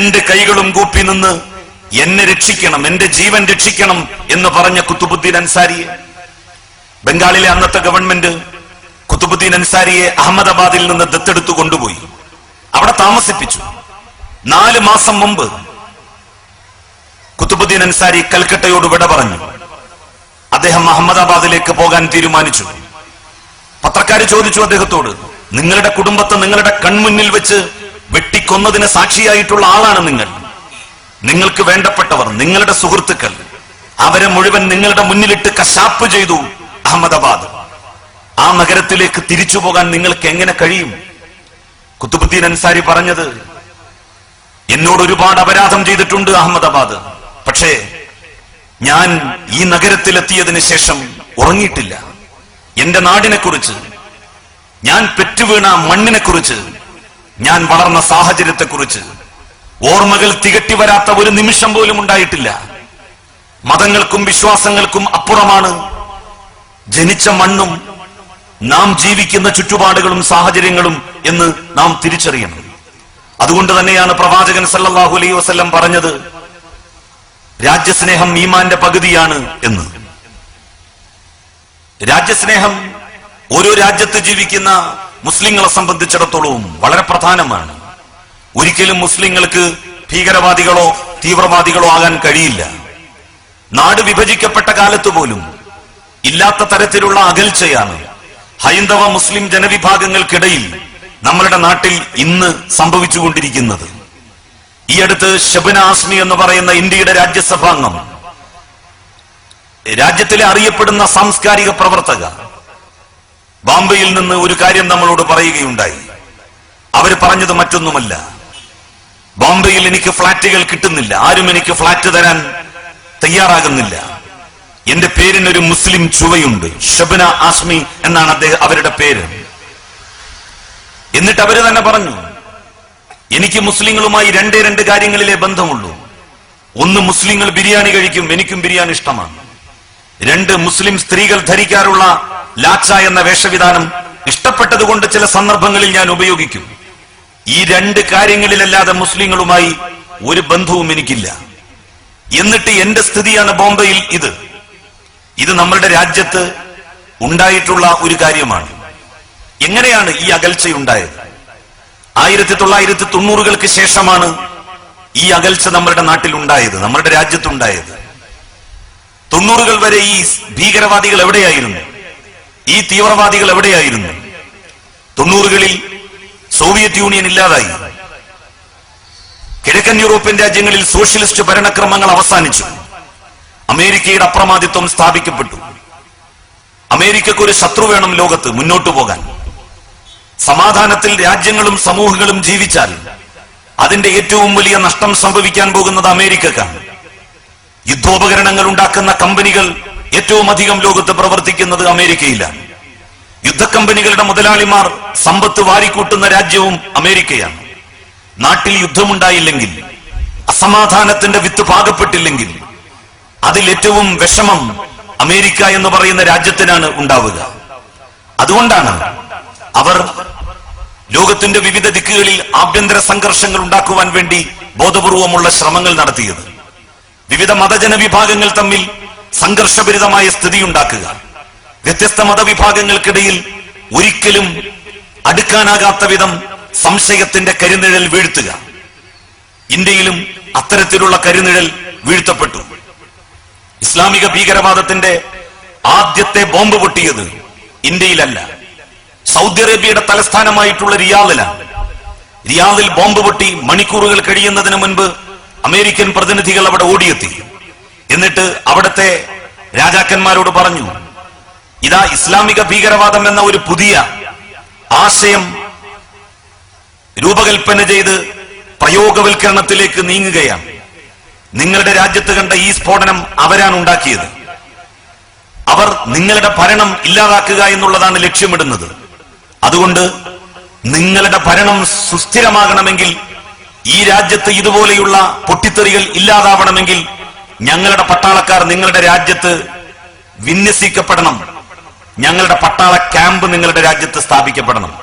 രണ്ട് കൈകളും കൂപ്പി നിന്ന് എന്നെ രക്ഷിക്കണം എന്റെ ജീവൻ രക്ഷിക്കണം എന്ന് പറഞ്ഞ കുത്തുബുദ്ദീൻ അൻസാരിയെ ബംഗാളിലെ അന്നത്തെ ഗവൺമെന്റ് കുത്തുബുദ്ദീൻ അൻസാരിയെ അഹമ്മദാബാദിൽ നിന്ന് ദത്തെടുത്തു കൊണ്ടുപോയി. അവിടെ താമസിപ്പിച്ചു. നാല് മാസം മുമ്പ് കുത്തുബുദ്ദീൻ അൻസാരി കൽക്കട്ടയോട് വിട പറഞ്ഞു. അദ്ദേഹം അഹമ്മദാബാദിലേക്ക് പോകാൻ തീരുമാനിച്ചു. പത്രക്കാർ ചോദിച്ചു അദ്ദേഹത്തോട് നിങ്ങളുടെ കുടുംബത്തെ നിങ്ങളുടെ കൺമുന്നിൽ വെച്ച് വെട്ടിക്കൊന്നതിന് സാക്ഷിയായിട്ടുള്ള ആളാണ് നിങ്ങൾ. നിങ്ങൾക്ക് വേണ്ടപ്പെട്ടവർ നിങ്ങളുടെ സുഹൃത്തുക്കൾ അവരെ മുഴുവൻ നിങ്ങളുടെ മുന്നിലിട്ട് കശാപ്പ് ചെയ്തു അഹമ്മദാബാദ്. ആ നഗരത്തിലേക്ക് തിരിച്ചു പോകാൻ നിങ്ങൾക്ക് എങ്ങനെ കഴിയും? കുത്തുബുദ്ദീൻ അൻസാരി പറഞ്ഞത് എന്നോട് ഒരുപാട് അപരാധം ചെയ്തിട്ടുണ്ട് അഹമ്മദാബാദ്. പക്ഷേ ഞാൻ ഈ നഗരത്തിലെത്തിയതിന് ശേഷം ഉറങ്ങിയിട്ടില്ല. എന്റെ നാടിനെ കുറിച്ച് ഞാൻ പെറ്റുവീണ മണ്ണിനെ കുറിച്ച് ഞാൻ വളർന്ന സാഹചര്യത്തെ കുറിച്ച് ഓർമ്മകൾ തികട്ടി വരാത്ത ഒരു നിമിഷം പോലും ഉണ്ടായിട്ടില്ല. മതങ്ങൾക്കും വിശ്വാസങ്ങൾക്കും അപ്പുറമാണ് ജനിച്ച മണ്ണും നാം ജീവിക്കുന്ന ചുറ്റുപാടുകളും സാഹചര്യങ്ങളും എന്ന് നാം തിരിച്ചറിയണം. അതുകൊണ്ട് തന്നെയാണ് പ്രവാചകൻ സല്ലാഹു അലൈ വസല്ലം പറഞ്ഞത് രാജ്യസ്നേഹം ഈമാന്റെ പകുതിയാണ് എന്ന്. രാജ്യസ്നേഹം ഓരോ രാജ്യത്ത് ജീവിക്കുന്ന മുസ്ലിങ്ങളെ സംബന്ധിച്ചിടത്തോളവും വളരെ പ്രധാനമാണ്. ഒരിക്കലും മുസ്ലിങ്ങൾക്ക് ഭീകരവാദികളോ തീവ്രവാദികളോ ആകാൻ കഴിയില്ല. നാട് വിഭജിക്കപ്പെട്ട കാലത്ത് പോലും ഇല്ലാത്ത തരത്തിലുള്ള അകൽച്ചയാണ് ഹൈന്ദവ മുസ്ലിം ജനവിഭാഗങ്ങൾക്കിടയിൽ നമ്മളുടെ നാട്ടിൽ ഇന്ന് സംഭവിച്ചുകൊണ്ടിരിക്കുന്നത്. ഈ അടുത്ത് ഷബന ആസ്മി എന്ന് പറയുന്ന ഇന്ത്യയുടെ രാജ്യസഭാംഗം രാജ്യത്തിലെ അറിയപ്പെടുന്ന സാംസ്കാരിക പ്രവർത്തക ബോംബെയിൽ നിന്ന് ഒരു കാര്യം നമ്മളോട് പറയുകയുണ്ടായി. അവർ പറഞ്ഞത് മറ്റൊന്നുമല്ല. ബോംബെയിൽ എനിക്ക് ഫ്ളാറ്റുകൾ കിട്ടുന്നില്ല. ആരും എനിക്ക് ഫ്ളാറ്റ് തരാൻ തയ്യാറാകുന്നില്ല. എന്റെ ഒരു മുസ്ലിം ചുവയുണ്ട്. ഷബന ആസ്മി എന്നാണ് അദ്ദേഹം അവരുടെ പേര്. എന്നിട്ട് അവർ തന്നെ പറഞ്ഞു എനിക്ക് മുസ്ലിങ്ങളുമായി രണ്ടേ രണ്ട് കാര്യങ്ങളിലെ ബന്ധമുള്ളൂ. ഒന്ന് മുസ്ലിങ്ങൾ ബിരിയാണി കഴിക്കും എനിക്കും ബിരിയാണി ഇഷ്ടമാണ്. രണ്ട് മുസ്ലിം സ്ത്രീകൾ ധരിക്കാറുള്ള ലാച്ച എന്ന വേഷവിധാനം ഇഷ്ടപ്പെട്ടതുകൊണ്ട് ചില സന്ദർഭങ്ങളിൽ ഞാൻ ഉപയോഗിക്കും. ഈ രണ്ട് കാര്യങ്ങളിലല്ലാതെ മുസ്ലിങ്ങളുമായി ഒരു ബന്ധവും എനിക്കില്ല. എന്നിട്ട് എന്റെ സ്ഥിതിയാണ് ബോംബെയിൽ ഇത്. ഇത് നമ്മളുടെ രാജ്യത്ത് ഉണ്ടായിട്ടുള്ള ഒരു കാര്യമാണ്. എങ്ങനെയാണ് ഈ അകൽച്ചയുണ്ടായത്? ആയിരത്തി തൊള്ളായിരത്തി തൊണ്ണൂറുകൾക്ക് ശേഷമാണ് ഈ അകൽച്ച നമ്മളുടെ നാട്ടിൽ ഉണ്ടായത് നമ്മളുടെ രാജ്യത്തുണ്ടായത്. തൊണ്ണൂറുകൾ വരെ ഈ ഭീകരവാദികൾ എവിടെയായിരുന്നു? ഈ തീവ്രവാദികൾ എവിടെയായിരുന്നു? തൊണ്ണൂറുകളിൽ സോവിയറ്റ് യൂണിയൻ ഇല്ലാതായി. കിഴക്കൻ യൂറോപ്യൻ രാജ്യങ്ങളിൽ സോഷ്യലിസ്റ്റ് ഭരണക്രമങ്ങൾ അവസാനിച്ചു. അമേരിക്കയുടെ അപ്രമാദിത്വം സ്ഥാപിക്കപ്പെട്ടു. അമേരിക്കക്ക് ഒരു ശത്രു വേണം ലോകത്ത് മുന്നോട്ടു പോകാൻ. സമാധാനത്തിൽ രാജ്യങ്ങളും സമൂഹങ്ങളും ജീവിച്ചാൽ അതിന്റെ ഏറ്റവും വലിയ നഷ്ടം സംഭവിക്കാൻ പോകുന്നത് അമേരിക്കക്കാണ്. യുദ്ധോപകരണങ്ങൾ ഉണ്ടാക്കുന്ന കമ്പനികൾ ഏറ്റവും അധികം ലോകത്ത് പ്രവർത്തിക്കുന്നത് അമേരിക്കയിലാണ്. യുദ്ധക്കമ്പനികളുടെ മുതലാളിമാർ സമ്പത്ത് വാരിക്കൂട്ടുന്ന രാജ്യവും അമേരിക്കയാണ്. നാട്ടിൽ യുദ്ധമുണ്ടായില്ലെങ്കിൽ അസമാധാനത്തിന്റെ വിത്ത് പാകപ്പെട്ടില്ലെങ്കിൽ അതിൽ ഏറ്റവും വിഷമം അമേരിക്ക എന്ന് പറയുന്ന രാജ്യത്തിനാണ് ഉണ്ടാവുക. അതുകൊണ്ടാണ് അവർ ലോകത്തിന്റെ വിവിധ ദിക്കുകളിൽ ആഭ്യന്തര സംഘർഷങ്ങൾ ഉണ്ടാക്കുവാൻ വേണ്ടി ബോധപൂർവമുള്ള ശ്രമങ്ങൾ നടത്തിയത്. വിവിധ മതജന വിഭാഗങ്ങൾ തമ്മിൽ സംഘർഷഭരിതമായ സ്ഥിതി ഉണ്ടാക്കുക വ്യത്യസ്ത മതവിഭാഗങ്ങൾക്കിടയിൽ ഒരിക്കലും അടുക്കാനാകാത്ത വിധം സംശയത്തിന്റെ കരുനിഴൽ വീഴ്ത്തുക. ഇന്ത്യയിലും അത്തരത്തിലുള്ള കരുനിഴൽ വീഴ്ത്തപ്പെട്ടു. ഇസ്ലാമിക ഭീകരവാദത്തിന്റെ ആദ്യത്തെ ബോംബ് പൊട്ടിയത് ഇന്ത്യയിലല്ല. സൗദി അറേബ്യയുടെ തലസ്ഥാനമായിട്ടുള്ള റിയാദിലാണ് റിയാദിൽ ബോംബ് പൊട്ടി മണിക്കൂറുകൾ കഴിയുന്നതിന് മുൻപ് അമേരിക്കൻ പ്രതിനിധികൾ അവിടെ ഓടിയെത്തി. എന്നിട്ട് അവിടുത്തെ രാജാക്കന്മാരോട് പറഞ്ഞു ഇതാ ഇസ്ലാമിക ഭീകരവാദം എന്ന ഒരു പുതിയ ആശയം രൂപകൽപ്പന ചെയ്ത് പ്രയോഗവൽക്കരണത്തിലേക്ക് നീങ്ങുകയാണ്. നിങ്ങളുടെ രാജ്യത്ത് കണ്ട ഈ സ്ഫോടനം അവരാണ് ഉണ്ടാക്കിയത്. അവർ നിങ്ങളുടെ ഭരണം ഇല്ലാതാക്കുക എന്നുള്ളതാണ് ലക്ഷ്യമിടുന്നത്. അതുകൊണ്ട് നിങ്ങളുടെ ഭരണം സുസ്ഥിരമാകണമെങ്കിൽ ഈ രാജ്യത്ത് ഇതുപോലെയുള്ള പൊട്ടിത്തെറികൾ ഇല്ലാതാവണമെങ്കിൽ ഞങ്ങളുടെ പട്ടാളക്കാർ നിങ്ങളുടെ രാജ്യത്ത് വിന്യസിക്കപ്പെടണം. ഞങ്ങളുടെ പട്ടാള ക്യാമ്പ് നിങ്ങളുടെ രാജ്യത്ത് സ്ഥാപിക്കപ്പെടണം.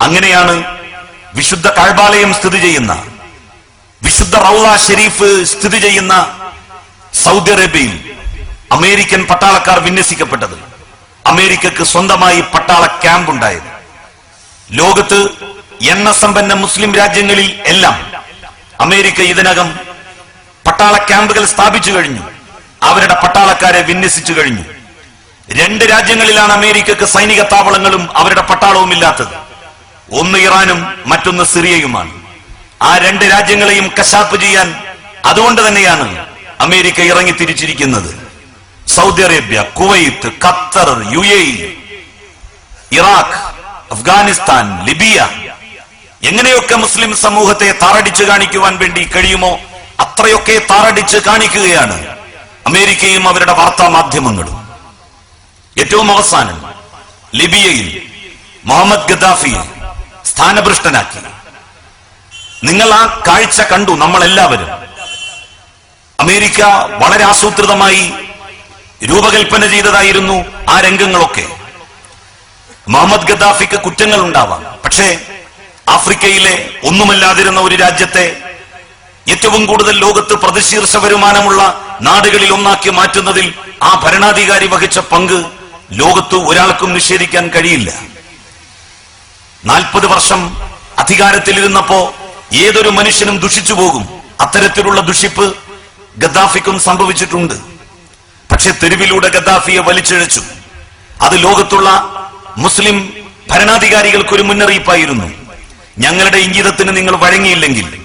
അങ്ങനെയാണ് വിശുദ്ധ കഴബാലയം സ്ഥിതി ചെയ്യുന്ന വിശുദ്ധ റൌള ഷെരീഫ് സ്ഥിതി ചെയ്യുന്ന സൗദി അറേബ്യയിൽ അമേരിക്കൻ പട്ടാളക്കാർ വിന്യസിക്കപ്പെട്ടത്. അമേരിക്കക്ക് സ്വന്തമായി പട്ടാള ക്യാമ്പ് ഉണ്ടായത്. ലോകത്ത് എണ്ണ സമ്പന്ന മുസ്ലിം രാജ്യങ്ങളിൽ എല്ലാം അമേരിക്ക ഇതിനകം പട്ടാള ക്യാമ്പുകൾ സ്ഥാപിച്ചു കഴിഞ്ഞു. അവരുടെ പട്ടാളക്കാരെ വിന്യസിച്ചു കഴിഞ്ഞു. രണ്ട് രാജ്യങ്ങളിലാണ് അമേരിക്കക്ക് സൈനിക താവളങ്ങളും അവരുടെ പട്ടാളവും ഇല്ലാത്തത്. ഒന്ന് ഇറാനും മറ്റൊന്ന് സിറിയയുമാണ്. ആ രണ്ട് രാജ്യങ്ങളെയും കശാപ്പ് ചെയ്യാൻ അതുകൊണ്ട് തന്നെയാണ് അമേരിക്ക ഇറങ്ങി തിരിച്ചിരിക്കുന്നത്. Saudi Arabia Kuwait Qatar U A Iraq Afghanistan Libya. എങ്ങനെയൊക്കെ മുസ്ലിം സമൂഹത്തെ താറടിച്ച് കാണിക്കുവാൻ വേണ്ടി കഴിയുമോ അത്രയൊക്കെ താറടിച്ച് കാണിക്കുകയാണ് അമേരിക്കയും അവരുടെ വാർത്താ മാധ്യമങ്ങളും ഏറ്റവും അവസാനം ലിബിയയിൽ മുഹമ്മദ് ഗദ്ദാഫിയെ സ്ഥാനഭ്രഷ്ടനാക്കി. നിങ്ങൾ ആ കാഴ്ച കണ്ടു നമ്മളെല്ലാവരും. അമേരിക്ക വളരെ ആസൂത്രിതമായി രൂപകൽപ്പന ചെയ്തതായിരുന്നു ആ രംഗങ്ങളൊക്കെ. മുഹമ്മദ് ഗദ്ദാഫിക്ക് കുറ്റങ്ങൾ ഉണ്ടാവാം പക്ഷേ ആഫ്രിക്കയിലെ ഒന്നുമല്ലാതിരുന്ന ഒരു രാജ്യത്തെ ഏറ്റവും കൂടുതൽ ലോകത്ത് പ്രതിശീർഷ വരുമാനമുള്ള നാടുകളിൽ ഒന്നാക്കി മാറ്റുന്നതിൽ ആ ഭരണാധികാരി വഹിച്ച പങ്ക് ലോകത്ത് ഒരാൾക്കും നിഷേധിക്കാൻ കഴിയില്ല. നാൽപ്പത് വർഷം അധികാരത്തിലിരുന്നപ്പോ ഏതൊരു മനുഷ്യനും ദുഷിച്ചു പോകും. അത്തരത്തിലുള്ള ദുഷിപ്പ് ഗദ്ദാഫിക്കും സംഭവിച്ചിട്ടുണ്ട്. പക്ഷെ തെരുവിലൂടെ ഗദ്ദാഫിയെ വലിച്ചിഴച്ചു. അത് ലോകത്തുള്ള മുസ്ലിം ഭരണാധികാരികൾക്ക് ഒരു മുന്നറിയിപ്പായിരുന്നു. ഞങ്ങളുടെ ഇംഗിതത്തിന് നിങ്ങൾ വഴങ്ങിയില്ലെങ്കിൽ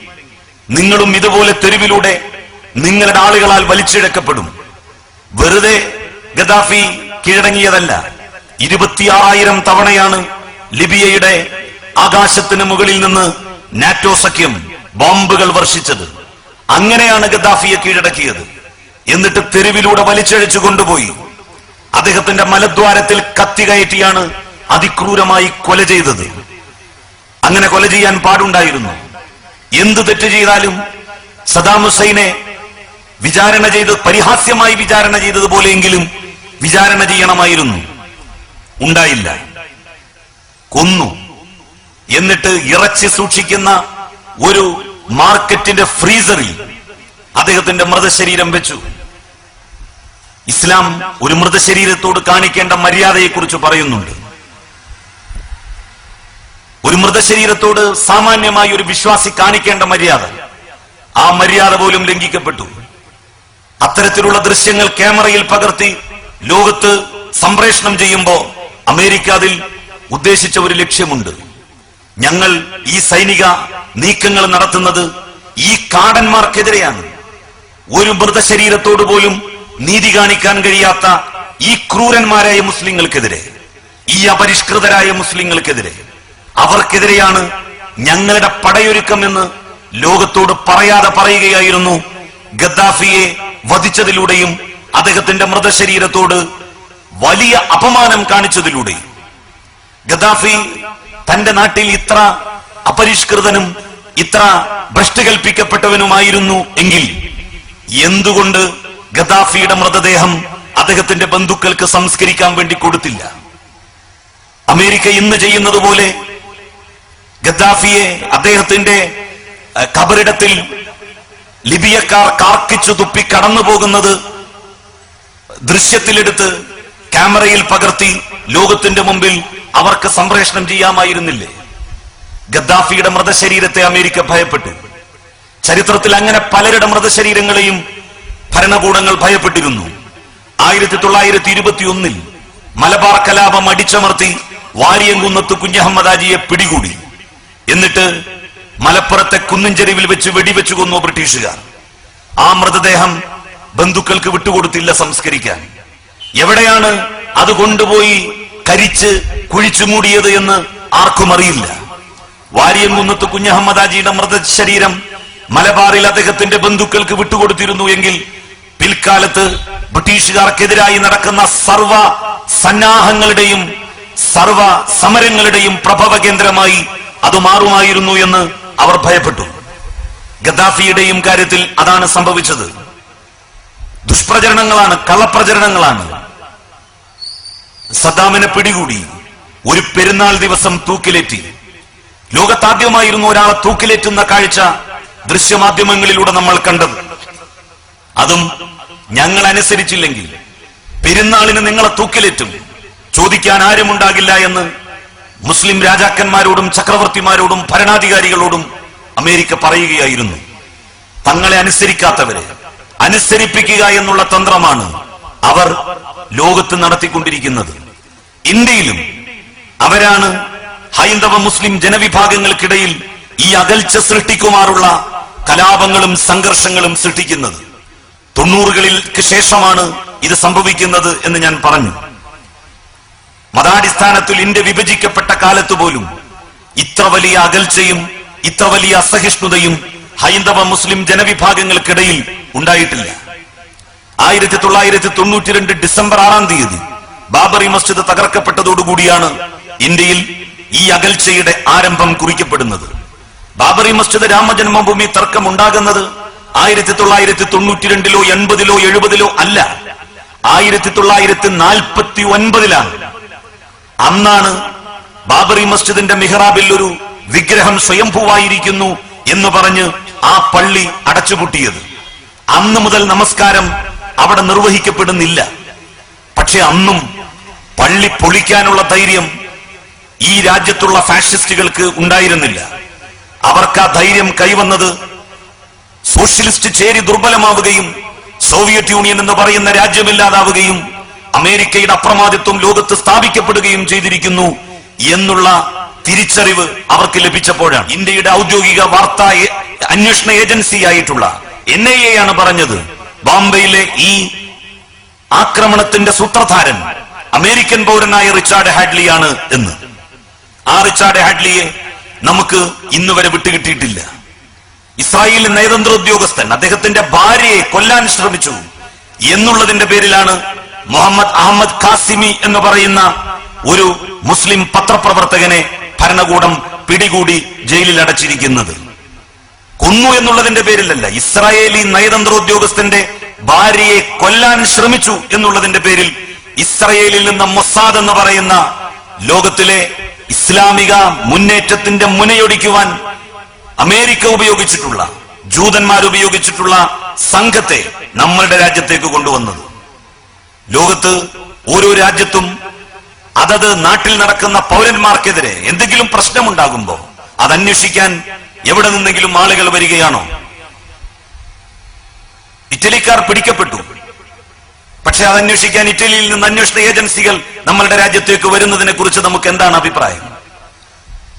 നിങ്ങളും ഇതുപോലെ തെരുവിലൂടെ നിങ്ങളുടെ ആളുകളാൽ വലിച്ചിഴക്കപ്പെടും. വെറുതെ ഗദ്ദാഫി കീഴടങ്ങിയതല്ല. ഇരുപത്തിയാറായിരം തവണയാണ് ലിബിയയുടെ ആകാശത്തിന് മുകളിൽ നിന്ന് നാറ്റോ സഖ്യം ബോംബുകൾ വർഷിച്ചത്. അങ്ങനെയാണ് ഗദ്ദാഫിയെ കീഴടക്കിയത്. എന്നിട്ട് തെരുവിലൂടെ വലിച്ചഴിച്ചു കൊണ്ടുപോയി. അദ്ദേഹത്തിന്റെ മലദ്വാരത്തിൽ കത്തി കയറ്റിയാണ് അതിക്രൂരമായി കൊല ചെയ്തത്. അങ്ങനെ കൊല ചെയ്യാൻ പാടുണ്ടായിരുന്നു. എന്ത് തെറ്റ് ചെയ്താലും സദാം ഹുസൈനെ വിചാരണ ചെയ്ത് പരിഹാസ്യമായി വിചാരണ ചെയ്തതുപോലെയെങ്കിലും വിചാരണ ചെയ്യണമായിരുന്നു. ഉണ്ടായില്ല. കൊന്നു. എന്നിട്ട് ഇറച്ചി സൂക്ഷിക്കുന്ന ഒരു മാർക്കറ്റിന്റെ ഫ്രീസറിൽ അദ്ദേഹത്തിന്റെ മൃതശരീരം വെച്ചു. ഇസ്ലാം ഒരു മൃതശരീരത്തോട് കാണിക്കേണ്ട മര്യാദയെക്കുറിച്ച് പറയുന്നുണ്ട്. ഒരു മൃതശരീരത്തോട് സാമാന്യമായി ഒരു വിശ്വാസി കാണിക്കേണ്ട മര്യാദ. ആ മര്യാദ പോലും ലംഘിക്കപ്പെട്ടു. അത്തരത്തിലുള്ള ദൃശ്യങ്ങൾ ക്യാമറയിൽ പകർത്തി ലോകത്ത് സംപ്രേഷണം ചെയ്യുമ്പോൾ അമേരിക്ക അതിൽ ഉദ്ദേശിച്ച ഒരു ലക്ഷ്യമുണ്ട്. ഞങ്ങൾ ഈ സൈനിക നീക്കങ്ങൾ നടത്തുന്നത് ഈ കാടന്മാർക്കെതിരെയാണ്. ഒരു മൃതശരീരത്തോട് പോലും നീതി കാണിക്കാൻ കഴിയാത്ത ഈ ക്രൂരന്മാരായ മുസ്ലിങ്ങൾക്കെതിരെ ഈ അപരിഷ്കൃതരായ മുസ്ലിങ്ങൾക്കെതിരെ അവർക്കെതിരെയാണ് ഞങ്ങളുടെ പടയൊരുക്കം എന്ന് ലോകത്തോട് പറയാതെ പറയുകയായിരുന്നു ഗദ്ദാഫിയെ വധിച്ചതിലൂടെയും അദ്ദേഹത്തിന്റെ മൃതശരീരത്തോട് വലിയ അപമാനം കാണിച്ചതിലൂടെ ഗദാഫി തന്റെ നാട്ടിൽ ഇത്ര അപരിഷ്കൃതനും ഇത്ര ഭ്രഷ്ടുകൽപ്പിക്കപ്പെട്ടവനുമായിരുന്നു എങ്കിൽ എന്തുകൊണ്ട് ഗദാഫിയുടെ മൃതദേഹം അദ്ദേഹത്തിന്റെ ബന്ധുക്കൾക്ക് സംസ്കരിക്കാൻ വേണ്ടി കൊടുത്തില്ല? അമേരിക്ക ഇന്ന് ചെയ്യുന്നത് പോലെ ഗദ്ദാഫിയെ അദ്ദേഹത്തിന്റെ കബറിടത്തിൽ ലിബിയക്കാർ കാർക്കിച്ചു തുപ്പി കടന്നു പോകുന്നത് ദൃശ്യത്തിലെടുത്ത് ക്യാമറയിൽ പകർത്തി ലോകത്തിന്റെ മുമ്പിൽ അവർക്ക് സംപ്രേഷണം ചെയ്യാമായിരുന്നില്ലേ? ഗദ്ദാഫിയുടെ മൃതശരീരത്തെ അമേരിക്ക ഭയപ്പെട്ടു. ചരിത്രത്തിൽ അങ്ങനെ പലരുടെ മൃതശരീരങ്ങളെയും ഭരണകൂടങ്ങൾ ഭയപ്പെട്ടിരുന്നു. ആയിരത്തി തൊള്ളായിരത്തി ഇരുപത്തി ഒന്നിൽ മലബാർ കലാപം അടിച്ചമർത്തി വാരിയംകുന്നത്ത് കുഞ്ഞഹമ്മദാജിയെ പിടികൂടി. എന്നിട്ട് മലപ്പുറത്തെ കുന്നിൻചെരുവിൽ വെച്ച് വെടിവെച്ചു കൊന്നു ബ്രിട്ടീഷുകാർ. ആ മൃതദേഹം ബന്ധുക്കൾക്ക് വിട്ടുകൊടുത്തില്ല സംസ്കരിക്കാൻ. എവിടെയാണ് അത് കൊണ്ടുപോയി കരിച്ച് കുഴിച്ചു മൂടിയത് എന്ന് ആർക്കും അറിയില്ല. വാരിയംകുന്നത്ത് കുഞ്ഞഹമ്മദാജിയുടെ മൃതശരീരം മലബാറിൽ അദ്ദേഹത്തിന്റെ ബന്ധുക്കൾക്ക് വിട്ടുകൊടുത്തിരുന്നു എങ്കിൽ പിൽക്കാലത്ത് ബ്രിട്ടീഷുകാർക്കെതിരായി നടക്കുന്ന സർവ സന്നാഹങ്ങളുടെയും സർവ സമരങ്ങളുടെയും പ്രഭവ കേന്ദ്രമായി അത് മാറുമായിരുന്നു എന്ന് അവർ ഭയപ്പെട്ടു. ഗദ്ദാഫിയുടെയും കാര്യത്തിൽ അതാണ് സംഭവിച്ചത്. ദുഷ്പ്രചരണങ്ങളാണ് കള്ളപ്രചരണങ്ങളാണ്. സദ്ദാമിനെ പിടികൂടി ഒരു പെരുന്നാൾ ദിവസം തൂക്കിലേറ്റി. ലോകത്താദ്യമായിരുന്നു ഒരാളെ തൂക്കിലേറ്റുന്ന കാഴ്ച ദൃശ്യമാധ്യമങ്ങളിലൂടെ നമ്മൾ കണ്ടത്. അതും ഞങ്ങൾ അനുസരിച്ചില്ലെങ്കിൽ പെരുന്നാളിന് നിങ്ങളെ തൂക്കിലേറ്റും. ചോദിക്കാൻ ആരുമുണ്ടാകില്ല എന്ന് മുസ്ലിം രാജാക്കന്മാരോടും ചക്രവർത്തിമാരോടും ഭരണാധികാരികളോടും അമേരിക്ക പറയുകയായിരുന്നു. തങ്ങളെ അനുസരിക്കാത്തവരെ അനുസരിപ്പിക്കുക എന്നുള്ള തന്ത്രമാണ് അവർ ലോകത്ത് നടത്തിക്കൊണ്ടിരിക്കുന്നത്. ഇന്ത്യയിലും അവരാണ് ഹൈന്ദവ മുസ്ലിം ജനവിഭാഗങ്ങൾക്കിടയിൽ ഈ അകൽച്ച സൃഷ്ടിക്കുമാറുള്ള കലാപങ്ങളും സംഘർഷങ്ങളും സൃഷ്ടിക്കുന്നത്. തൊണ്ണൂറുകളിൽക്ക് ശേഷമാണ് ഇത് സംഭവിക്കുന്നത് എന്ന് ഞാൻ പറഞ്ഞു. മതാടിസ്ഥാനത്തിൽ ഇന്ത്യ വിഭജിക്കപ്പെട്ട കാലത്ത് പോലും ഇത്ര വലിയ അകൽച്ചയും ഇത്ര വലിയ അസഹിഷ്ണുതയും ഹൈന്ദവ മുസ്ലിം ജനവിഭാഗങ്ങൾക്കിടയിൽ ഉണ്ടായിട്ടില്ല. ആയിരത്തി തൊള്ളായിരത്തി തൊണ്ണൂറ്റി രണ്ട് ഡിസംബർ ആറാം തീയതി ബാബറി മസ്ജിദ് തകർക്കപ്പെട്ടതോടുകൂടിയാണ് ഇന്ത്യയിൽ ഈ അകൽച്ചയുടെ ആരംഭം കുറിക്കപ്പെടുന്നത്. ബാബറി മസ്ജിദ് രാമജന്മഭൂമി തർക്കം ഉണ്ടാകുന്നത് ആയിരത്തി തൊള്ളായിരത്തി തൊണ്ണൂറ്റി രണ്ടിലോ എൺപതിലോ എഴുപതിലോ അല്ല. ആയിരത്തി തൊള്ളായിരത്തി നാൽപ്പത്തി ഒൻപതിലാണ് അന്നാണ് ബാബറി മസ്ജിദിന്റെ മിഹ്റാബിൽ ഒരു വിഗ്രഹം സ്വയംഭൂവായിരിക്കുന്നു എന്ന് പറഞ്ഞ് ആ പള്ളി അടച്ചുപൂട്ടിയത്. അന്ന് മുതൽ നമസ്കാരം അവിടെ നിർവഹിക്കപ്പെടുന്നില്ല. പക്ഷെ അന്നും പള്ളി പൊളിക്കാനുള്ള ധൈര്യം ഈ രാജ്യത്തുള്ള ഫാഷിസ്റ്റുകൾക്ക് ഉണ്ടായിരുന്നില്ല. അവർക്ക് ആ ധൈര്യം കൈവന്നത് സോഷ്യലിസ്റ്റ് ചേരി ദുർബലമാവുകയും സോവിയറ്റ് യൂണിയൻ എന്ന് പറയുന്ന രാജ്യമില്ലാതാവുകയും അമേരിക്കയുടെ അപ്രമാദിത്വം ലോകത്ത് സ്ഥാപിക്കപ്പെടുകയും ചെയ്തിരിക്കുന്നു എന്നുള്ള തിരിച്ചറിവ് അവർക്ക് ലഭിച്ചപ്പോഴാണ്. ഇന്ത്യയുടെ ഔദ്യോഗിക വാർത്താ അന്വേഷണ ഏജൻസി ആയിട്ടുള്ള എൻ ഐ എ ആണ് പറഞ്ഞത്. ബോംബെയിലെ ഈ ആക്രമണത്തിന്റെ സൂത്രധാരൻ അമേരിക്കൻ പൗരനായ റിച്ചാർഡ് ഹാഡ്ലി ആണ് എന്ന്. ആ റിച്ചാർഡ് ഹാഡ്ലിയെ നമുക്ക് ഇന്ന് വരെ വിട്ടുകിട്ടിയിട്ടില്ല. ഇസ്രായേൽ നയതന്ത്ര ഉദ്യോഗസ്ഥൻ അദ്ദേഹത്തിന്റെ ഭാര്യയെ കൊല്ലാൻ ശ്രമിച്ചു എന്നുള്ളതിന്റെ പേരിലാണ് മുഹമ്മദ് അഹമ്മദ് കാസിമി എന്ന് പറയുന്ന ഒരു മുസ്ലിം പത്രപ്രവർത്തകനെ ഭരണകൂടം പിടികൂടി ജയിലിൽ അടച്ചിരിക്കുന്നത്. കൊന്നു എന്നുള്ളതിന്റെ പേരിലല്ല. ഇസ്രായേലി നയതന്ത്ര ഉദ്യോഗസ്ഥന്റെ ഭാര്യയെ കൊല്ലാൻ ശ്രമിച്ചു എന്നുള്ളതിന്റെ പേരിൽ ഇസ്രായേലിൽ നിന്ന് മൊസാദ് എന്ന് പറയുന്ന ലോകത്തിലെ ഇസ്ലാമിക മുന്നേറ്റത്തിന്റെ മുനയൊടിക്കുവാൻ അമേരിക്ക ഉപയോഗിച്ചിട്ടുള്ള ജൂതന്മാർ ഉപയോഗിച്ചിട്ടുള്ള സംഘത്തെ നമ്മളുടെ രാജ്യത്തേക്ക് കൊണ്ടുവന്നത്. ലോകത്ത് ഓരോ രാജ്യത്തും അതത് നാട്ടിൽ നടക്കുന്ന പൗരന്മാർക്കെതിരെ എന്തെങ്കിലും പ്രശ്നമുണ്ടാകുമ്പോൾ അത് അന്വേഷിക്കാൻ എവിടെ നിന്നെങ്കിലും ആളുകൾ വരികയാണോ? ഇറ്റലിക്കാർ പിടിക്കപ്പെട്ടു. പക്ഷെ അത് അന്വേഷിക്കാൻ ഇറ്റലിയിൽ നിന്ന് അന്വേഷണ ഏജൻസികൾ നമ്മളുടെ രാജ്യത്തേക്ക് വരുന്നതിനെ കുറിച്ച് നമുക്ക് എന്താണ് അഭിപ്രായം?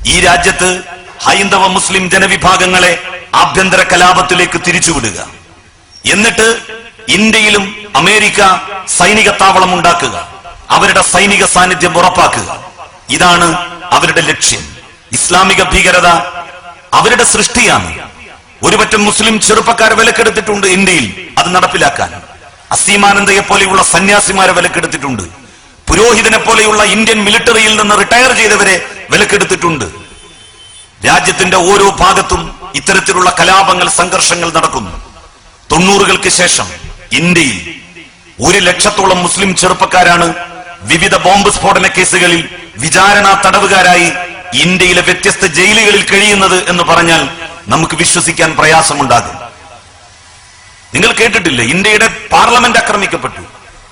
ഈ രാജ്യത്ത് ഹൈന്ദവ മുസ്ലിം ജനവിഭാഗങ്ങളെ ആഭ്യന്തര കലാപത്തിലേക്ക് തിരിച്ചുവിടുക. എന്നിട്ട് ഇന്ത്യയിലും അമേരിക്ക സൈനിക താവളം ഉണ്ടാക്കുക. അവരുടെ സൈനിക സാന്നിധ്യം ഉറപ്പാക്കുക. ഇതാണ് അവരുടെ ലക്ഷ്യം. ഇസ്ലാമിക ഭീകരത അവരുടെ സൃഷ്ടിയാണ്. ഒരുപറ്റം മുസ്ലിം ചെറുപ്പക്കാർ വിലക്കെടുത്തിട്ടുണ്ട് ഇന്ത്യയിൽ. അത് നടപ്പിലാക്കാൻ. അസീമാനന്ദയെ പോലെയുള്ള സന്യാസിമാരെ വിലക്കെടുത്തിട്ടുണ്ട്. പുരോഹിതനെ പോലെയുള്ള ഇന്ത്യൻ മിലിറ്ററിയിൽ നിന്ന് റിട്ടയർ ചെയ്തവരെ വിലക്കെടുത്തിട്ടുണ്ട്. രാജ്യത്തിന്റെ ഓരോ ഭാഗത്തും ഇത്തരത്തിലുള്ള കലാപങ്ങൾ സംഘർഷങ്ങൾ നടക്കുന്നു. തൊണ്ണൂറുകൾക്ക് ശേഷം ഇന്ത്യയിൽ ഒരു ലക്ഷത്തോളം മുസ്ലിം ചെറുപ്പക്കാരാണ് വിവിധ ബോംബ് സ്ഫോടന കേസുകളിൽ വിചാരണ തടവുകാരായി ഇന്ത്യയിലെ വ്യത്യസ്ത ജയിലുകളിൽ കഴിയുന്നത് എന്ന് പറഞ്ഞാൽ നമുക്ക് വിശ്വസിക്കാൻ പ്രയാസമുണ്ടാകും. നിങ്ങൾ കേട്ടിട്ടില്ലേ? ഇന്ത്യയുടെ പാർലമെന്റ് ആക്രമിക്കപ്പെട്ടു.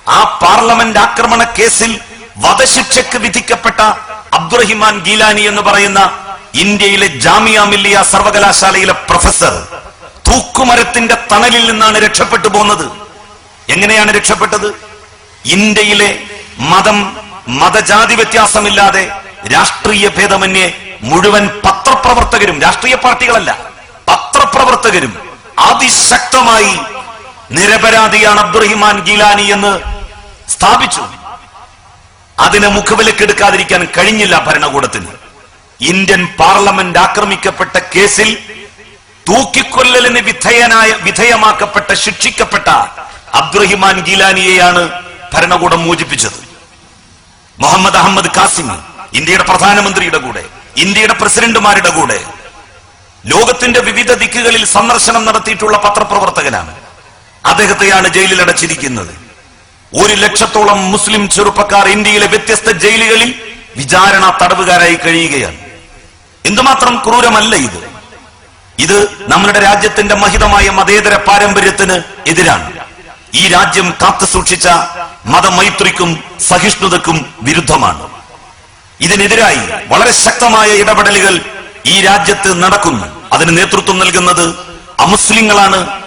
ആ പാർലമെന്റ് ആക്രമണ കേസിൽ വധശിക്ഷയ്ക്ക് വിധിക്കപ്പെട്ട അബ്ദുറഹിമാൻ ഗീലാനി എന്ന് പറയുന്ന ഇന്ത്യയിലെ ജാമിയ മില്ലിയ സർവകലാശാലയിലെ പ്രൊഫസർ തൂക്കുമരത്തിന്റെ തണലിൽ നിന്നാണ് രക്ഷപ്പെട്ടു പോകുന്നത് എങ്ങനെയാണ് രക്ഷപ്പെട്ടത്? ഇന്ത്യയിലെ മതം മതജാതി വ്യത്യാസമില്ലാതെ രാഷ്ട്രീയ ഭേദമന്യേ മുഴുവൻ പത്രപ്രവർത്തകരും രാഷ്ട്രീയ പാർട്ടികളല്ല പത്രപ്രവർത്തകരും അതിശക്തമായി നിരപരാധിയാണ് അബ്ദുറഹിമാൻ ഗീലാനി എന്ന് സ്ഥാപിച്ചു. അതിനെ മുഖവിലക്കെടുക്കാതിരിക്കാൻ കഴിഞ്ഞില്ല ഭരണകൂടത്തിന്. ഇന്ത്യൻ പാർലമെന്റ് ആക്രമിക്കപ്പെട്ട കേസിൽ തൂക്കിക്കൊല്ലലിന് വിധേയനായ വിധേയമാക്കപ്പെട്ട ശിക്ഷിക്കപ്പെട്ട അബ്ദുറഹിമാൻ ഗീലാനിയെയാണ് ഭരണകൂടം മോചിപ്പിച്ചത്. മുഹമ്മദ് അഹമ്മദ് കാസിം ഇന്ത്യയുടെ പ്രധാനമന്ത്രിയുടെ കൂടെ ഇന്ത്യയുടെ പ്രസിഡന്റുമാരുടെ കൂടെ ലോകത്തിന്റെ വിവിധ ദിക്കുകളിൽ സന്ദർശനം നടത്തിയിട്ടുള്ള പത്രപ്രവർത്തകനാണ്. അദ്ദേഹത്തെയാണ് ജയിലിൽ അടച്ചിരിക്കുന്നത്. ഒരു ലക്ഷത്തോളം മുസ്ലിം ചെറുപ്പക്കാർ ഇന്ത്യയിലെ വ്യത്യസ്ത ജയിലുകളിൽ വിചാരണ തടവുകാരായി കഴിയുകയാണ്. എന്തുമാത്രം ക്രൂരമല്ല ഇത്. ഇത് നമ്മുടെ രാജ്യത്തിന്റെ മഹിതമായ മതേതര പാരമ്പര്യത്തിന് എതിരാണ്. ഈ രാജ്യം കാത്തു സൂക്ഷിച്ച മതമൈത്രിക്കും സഹിഷ്ണുതക്കും വിരുദ്ധമാണ്. ഇതിനെതിരായി വളരെ ശക്തമായ ഇടപെടലുകൾ ഈ രാജ്യത്ത് നടക്കുന്നു. അതിന് നേതൃത്വം നൽകുന്നത് അമുസ്ലിങ്ങളാണ്.